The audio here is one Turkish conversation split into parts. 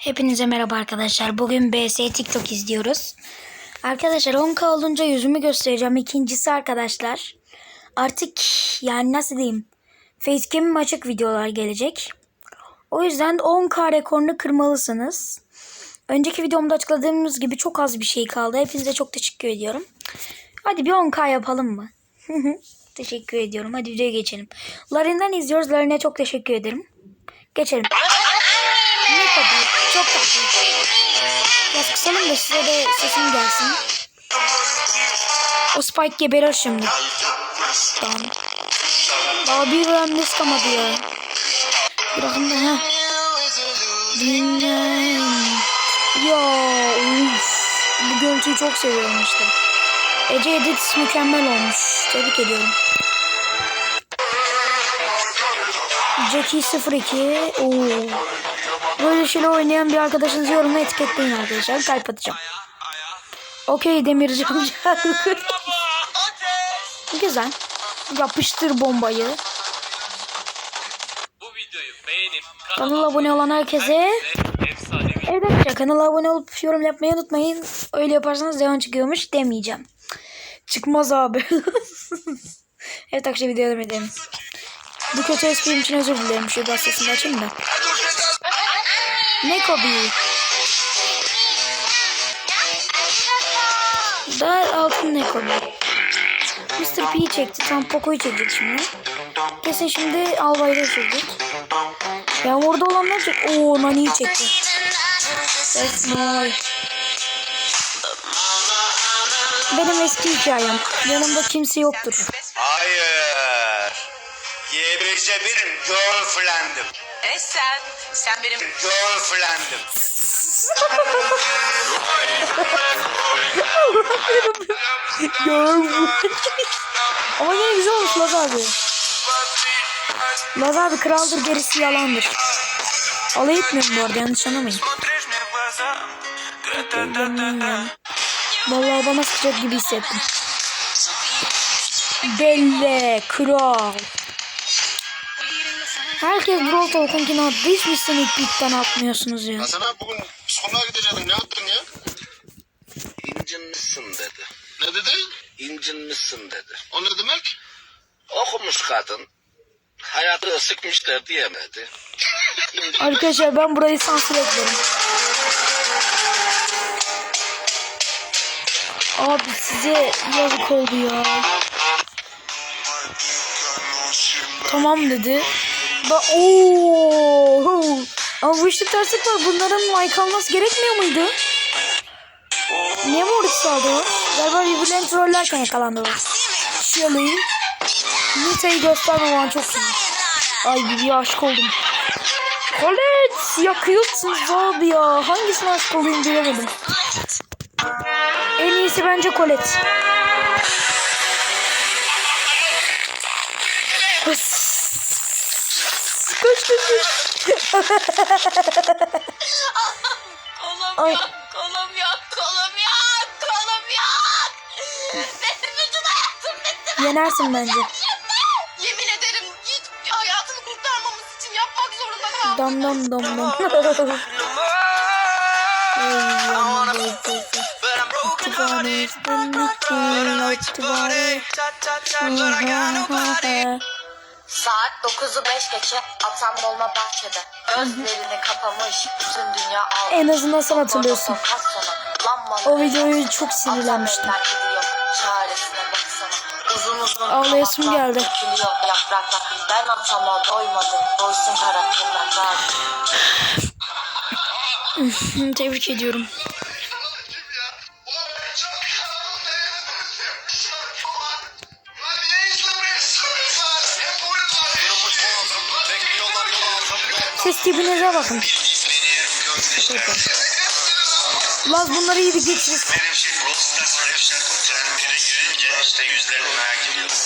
Hepinize merhaba arkadaşlar. Bugün BS TikTok izliyoruz. Arkadaşlar 10k olunca yüzümü göstereceğim. İkincisi arkadaşlar. Artık yani nasıl diyeyim. Facecam'im açık videolar gelecek. O yüzden 10k rekorunu kırmalısınız. Önceki videomda açıkladığımız gibi çok az bir şey kaldı. Hepinize çok teşekkür ediyorum. Hadi bir 10k yapalım mı? teşekkür ediyorum. Hadi videoya geçelim. Larin'den izliyoruz. Larin'e çok teşekkür ederim. Geçelim. Çok tatlı. Biraz kısalım da size de sesim gelsin. O Spike geberir şimdi. Tamam. Daha bir önemli sıkamadı ya. Bırakın da ha. Dinlen. Ya uf. Bu görüntüyü çok seviyorum işte. Ece Edit mükemmel olmuş. Tebrik ediyorum. Jackie 02. Oo. Böyle şeyler oynayan bir arkadaşınızı yorumla etiketleyin arkadaşlar. Kalp atacağım. Okey Demirci amca. Güzel. Yapıştır bombayı. Kanala abone olan herkese Evet arkadaşlar kanala abone olup yorum yapmayı unutmayın. Öyle yaparsanız devam çıkıyormuş demeyeceğim. Çıkmaz abi. evet arkadaşlar videoya devam edelim. Bu kötü esprim için özür dilerim. Şu gaz sesini açayım da. Ne Kobe? Da altın ne Kobe? Mr. P'yi çekti. Tam Poco'yu çekecek şimdi. Kesin şimdi Albayrak'ı çekecek. Ya orada olanlar çek. Oo Nani'yi çekti. That's my. Benim eski hikayem. Yanımda kimse yoktur. Hayır. Bir girlfriend'im. Sen, sen benim Girlfriend'im. Ama yine güzel olmuş Laz abi. Laz abi kraldır gerisi yalandır. Alay etmiyorum bu arada yanlış anlamayın. Vallahi bana sıcak gibi hissettim. Belle, kral. Herkes Brawl Talk'unkini attı. Hiç mi sen ilk atmıyorsunuz ya? Hasan abi bugün psikoloğa gidecektin. Ne yaptın ya? İncinmişsin dedi. Ne dedi? İncinmişsin dedi. O ne demek? Okumuş kadın. Hayatı sıkmışlar diyemedi. Arkadaşlar ben burayı sansür ederim. Abi size yazık oldu ya. Tamam dedi. Ba Oo! Ama bu işte terslik var. Bunların like alması gerekmiyor muydu? Niye Morris aldı o? Galiba birbirlerini trollerken yakalandı o. Shirley. Nita'yı gösterme bana çok iyi. Ay bir aşık oldum. Colette yakıyorsunuz abi ya. Hangisine aşık olayım bilemedim. En iyisi bence Colette. Kolum Ay. yok, kolum yok, kolum yok, kolum yok. Benim bütün hayatım bitti. Yenersin bence. Yemin ederim hiç hayatını kurtarmamız için yapmak zorunda kaldım. Dam dam dam dam. Tıvarı üstündeki like tıvarı. Saat 9'u 5 geçe atan dolma bahçede. Gözlerini kapamış bütün dünya aldı. En azından sen hatırlıyorsun. O videoyu çok sinirlenmiştim. Uzun uzun Ağlayasım geldi. Ben atama doymadım. Doysun karakterler. Tebrik ediyorum. Ses tipinize bakın. Laz bunları iyi bir geçiriz. Benim şey Frost'tan arkadaşlar konserleri görünce işte yüzlerini merak ediyorum.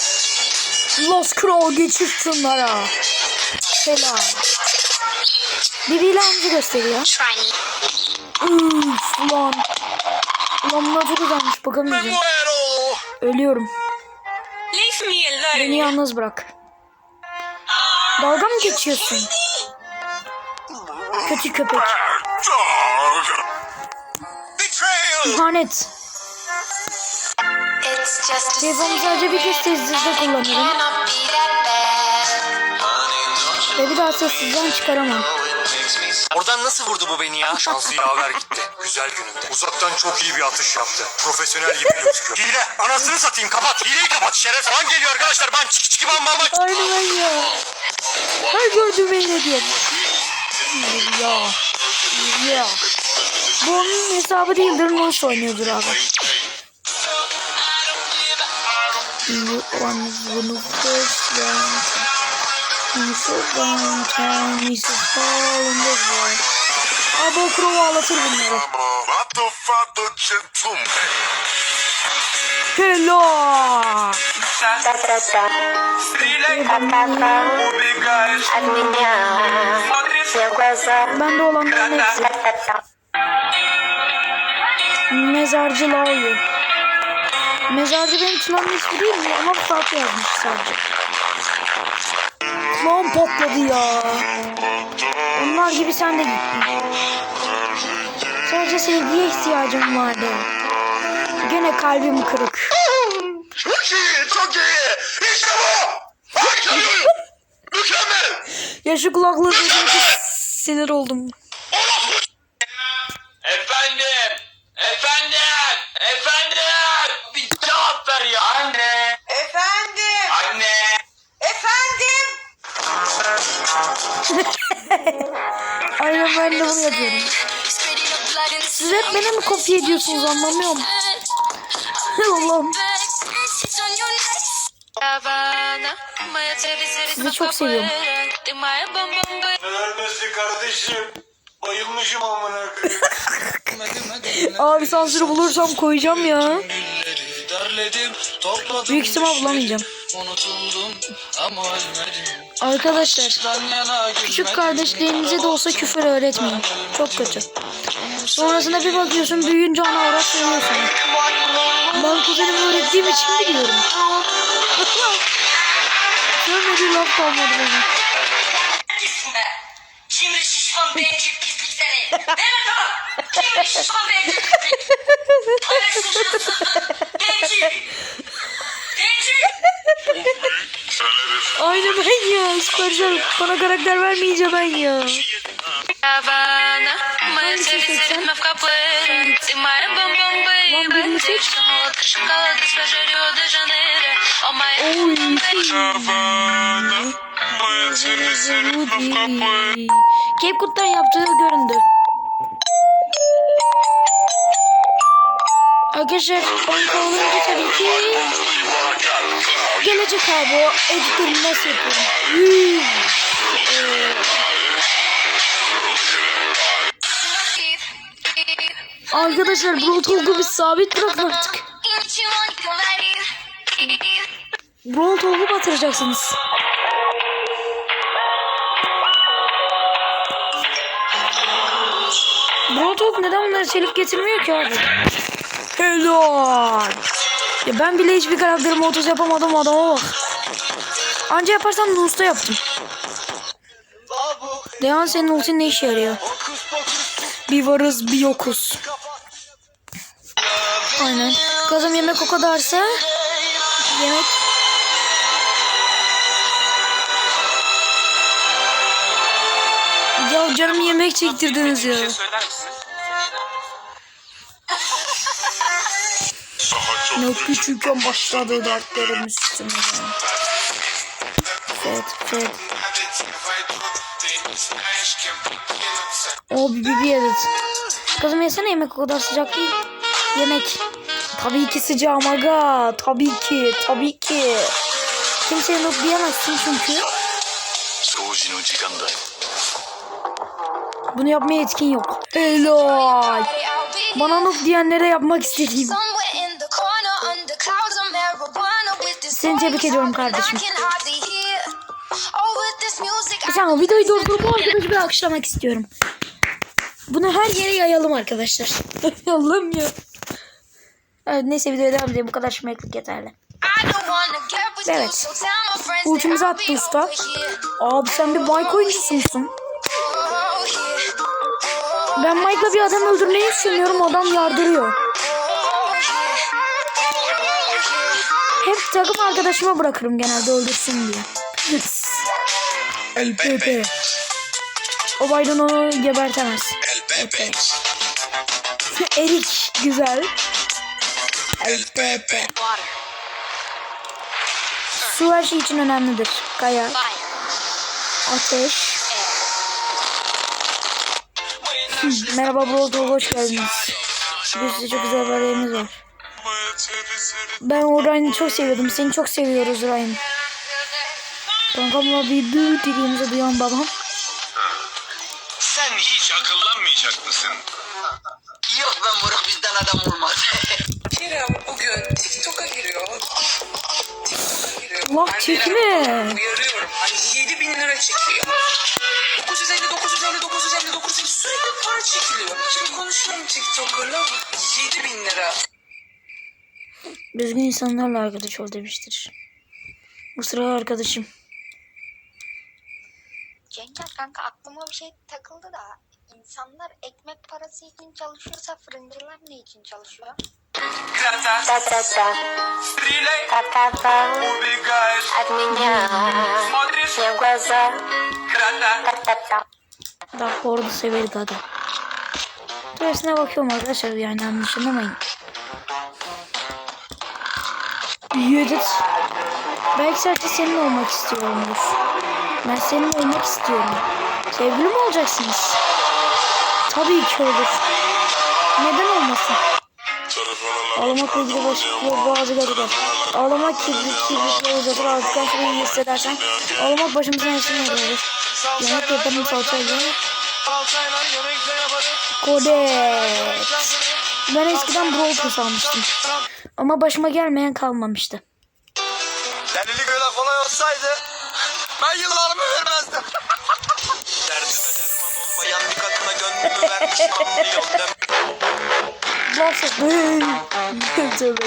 Laz Kral geçir şunlara. Selam. Biriyle amca gösteriyor. Üf ulan. Ulan bunlar çok güzelmiş bakamayacağım. Ölüyorum. Beni yalnız bırak. Dalga mı geçiyorsun? Kötü köpek. İhanet. Telefonu sadece bir kez sessizde kullanırım. Ve bir daha sessizden çıkaramam. Oradan nasıl vurdu bu beni ya? Şansı yaver gitti. Güzel gününde. Uzaktan çok iyi bir atış yaptı. Profesyonel gibi gözüküyor. Hile! Anasını satayım kapat. Hileyi kapat. Şeref fan geliyor arkadaşlar. Ben çiki çiki bam bam bam. Aynı ben ya. Her gördüğüm beni diyor. Ya. Ya. Bu onun hesabı değildir. Nasıl oynuyordur abi. You one of first one. You so long time, Mrs. Fall in the world. Abi o kuru ağlatır bunları. Hello. Bende olanların hepsi. Mezarcı Lauyu. Mezarcı benim Tuna'nın ismi değil mi? Ama farklı yazmış sadece. Klon patladı ya. Onlar gibi sen de gittin. Sadece sevgiye ihtiyacım vardı. Gene kalbim kırık. Çok iyi, çok iyi. İşte bu. Mükemmel. Ya şu kulaklığı sinir oldum. Efendim. Efendim. Efendim. Bir cevap ver ya. Anne. Efendim, Anne. efendim. Aynen ben de bunu yapıyorum. Siz hep beni mi kopya ediyorsunuz anlamıyorum. Allah'ım. Sizi çok seviyorum. Ölmesi kardeşim. Bayılmışım amına Abi sansürü bulursam koyacağım ya. Büyük ihtimal bulamayacağım. Arkadaşlar küçük kardeşlerinize de olsa küfür öğretmeyin. Çok kötü. Sonrasında bir bakıyorsun büyüyünce ana avrat söylüyorsun. Ben kuzenime öğrettiğim için biliyorum. Görmediği laf kalmadı benim. seni. Değil mi tamam? Şimdi şişman bencil pislik. Anlaşılıyorsun. Bencil. Bencil. Aynı ben ya. Süpersel bana karakter vermeyince ben ya. Havana, моя Hangisi цель seçsen? в капле. Ты моя бомбомба Lan birini seç. Молоко, шоколад из Рио де Жанейро. О, моя Oy. Cape Cod'dan yaptığı göründü. Arkadaşlar banka olunca tabii ki gelecek abi o editlerimi nasıl yapıyorum. Arkadaşlar Brawl Talk'u biz sabit bırakın artık. Brawl Talk'u batıracaksınız. Brawl neden bunları çelik getirmiyor ki abi? Helal. Ya ben bile hiçbir karakterimi 30 yapamadım adama bak. Anca yaparsam Nus'ta yaptım. Dehan senin ultin ne işe yarıyor? Bir varız bir yokuz. Aynen. Kazım yemek o kadarsa yemek Ya canım yemek çektirdiniz ya. Ne küçükken başladı dertlerim üstüme. Evet, evet. O bir bir evet. Kızım yesene yemek o kadar sıcak değil. Yemek. Tabii ki sıcağım aga. Tabii ki. Tabii ki. Kimseye yok diyemezsin çünkü. Bunu yapmaya yetkin yok. Helal. Bana noob diyenlere yapmak istediğim. Seni tebrik ediyorum kardeşim. Bir saniye videoyu durdurup arkadaşı bir alkışlamak istiyorum. Bunu her yere yayalım arkadaşlar. Allah'ım ya. Evet, neyse videoya devam edelim. Bu kadar şımarıklık yeterli. Evet. Ultimizi attı usta. Abi sen bir bike oyuncusu musun? Ben Mike'la bir adam öldürmeyi düşünüyorum. Adam yardırıyor. Takım arkadaşıma bırakırım genelde öldürsün diye. El Pepe. O Biden onu gebertemez. El Pepe. Erik güzel. El Pepe. Su her şey için önemlidir. Kaya, ateş. Merhaba Broto, hoş geldiniz. Size çok güzel bir var. Ben o Ryan'ı çok seviyordum. Seni çok seviyoruz Ryan. Kankamla bir büyük dediğimizi duyan babam. Sen hiç akıllanmayacak mısın? Yok ben moruk bizden adam olmaz. Kerem bugün TikTok'a giriyor. TikTok'a giriyor. Allah çekme. Uyarıyorum. Hani 7 bin lira çekiyor. 950, 950, 950, 950 sürekli para çekiliyor. Şimdi konuşuyorum TikToker'la 7 bin lira. Düzgün insanlarla arkadaş ol demiştir. Bu sıra arkadaşım. Cengiz kanka aklıma bir şey takıldı da insanlar ekmek parası için çalışıyorsa fırıncılar ne için çalışıyor? Gratas. Strile. Ubigaj. Смотришь. Grata. Daha orada severi gaga. Böylesine bakıyorum arkadaşlar yani yanlış Yedit. Belki sadece senin olmak istiyorumdur. Ben senin olmak istiyorum. Sevgili mi olacaksınız? Tabii ki olur. Neden olmasın? Ağlamakla ilgili başlıklı bazı garipler. Ağlamak kibrit kibritle uzatır ağızdan sonra iyi hissedersen. Ağlamak başımızın eşini ediyoruz. Yemek yaparım salçayla. Kodet. Ben eskiden Brawl Pass almıştım. Ama başıma gelmeyen kalmamıştı. Delilik öyle kolay olsaydı ben yıllarımı vermezdim. Derdime derman olmayan bir kadına gönlümü vermiş anlıyor dem. Laf Tövbe tövbe.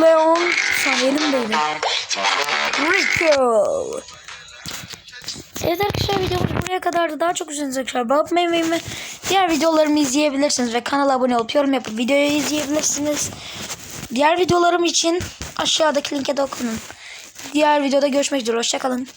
Leon sen elimdeydi. Rico. Evet arkadaşlar videomuz buraya kadardı. Daha çok üzerinize arkadaşlar. Bakmayın ve diğer videolarımı izleyebilirsiniz. Ve kanala abone olup yorum yapıp videoyu izleyebilirsiniz. Diğer videolarım için aşağıdaki linke dokunun. Diğer videoda görüşmek üzere. Hoşçakalın.